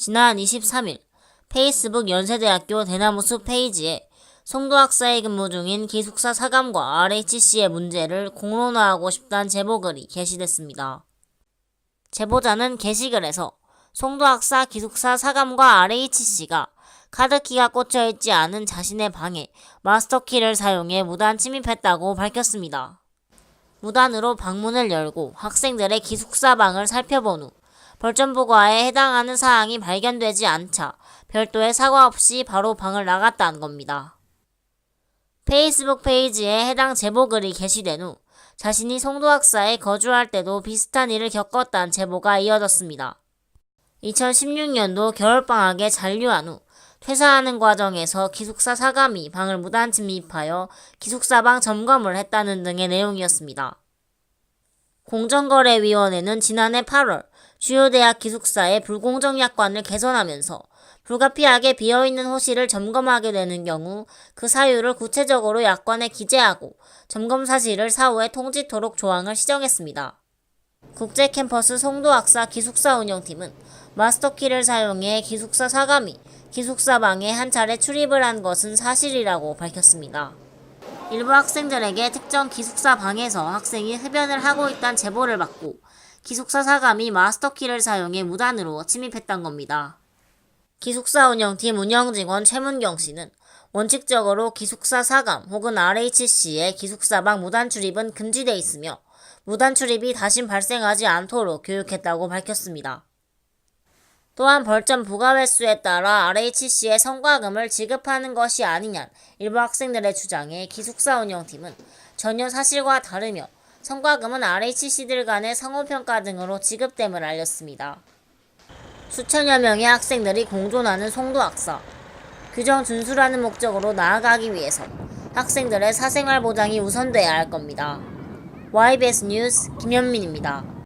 지난 23일 페이스북 연세대학교 대나무숲 페이지에 송도 학사에 근무 중인 기숙사 사감과 RHC의 문제를 공론화하고 싶다는 제보글이 게시됐습니다. 제보자는 게시글에서 송도 학사 기숙사 사감과 RHC가 카드키가 꽂혀있지 않은 자신의 방에 마스터키를 사용해 무단 침입했다고 밝혔습니다. 무단으로 방문을 열고 학생들의 기숙사 방을 살펴본 후 벌점부과에 해당하는 사항이 발견되지 않자 별도의 사과 없이 바로 방을 나갔다는 겁니다. 페이스북 페이지에 해당 제보글이 게시된 후 자신이 송도 학사에 거주할 때도 비슷한 일을 겪었다는 제보가 이어졌습니다. 2016년도 겨울방학에 잔류한 후 퇴사하는 과정에서 기숙사 사감이 방을 무단 침입하여 기숙사방 점검을 했다는 등의 내용이었습니다. 공정거래위원회는 지난해 8월 주요 대학 기숙사의 불공정 약관을 개선하면서 불가피하게 비어있는 호실을 점검하게 되는 경우 그 사유를 구체적으로 약관에 기재하고 점검 사실을 사후에 통지토록 조항을 시정했습니다. 국제 캠퍼스 송도학사 기숙사 운영팀은 마스터키를 사용해 기숙사 사감이 기숙사 방에 한 차례 출입을 한 것은 사실이라고 밝혔습니다. 일부 학생들에게 특정 기숙사 방에서 학생이 흡연을 하고 있다는 제보를 받고 기숙사 사감이 마스터키를 사용해 무단으로 침입했던 겁니다. 기숙사 운영팀 운영 직원 최문경 씨는 원칙적으로 기숙사 사감 혹은 RHC의 기숙사방 무단 출입은 금지돼 있으며 무단 출입이 다신 발생하지 않도록 교육했다고 밝혔습니다. 또한 벌점 부과 횟수에 따라 RHC의 성과금을 지급하는 것이 아니냐는 일부 학생들의 주장에 기숙사 운영팀은 전혀 사실과 다르며 성과금은 RHC들 간의 상호평가 등으로 지급됨을 알렸습니다. 수천여 명의 학생들이 공존하는 송도 학사. 규정 준수라는 목적으로 나아가기 위해서 학생들의 사생활 보장이 우선돼야 할 겁니다. YBS 뉴스 김현민입니다.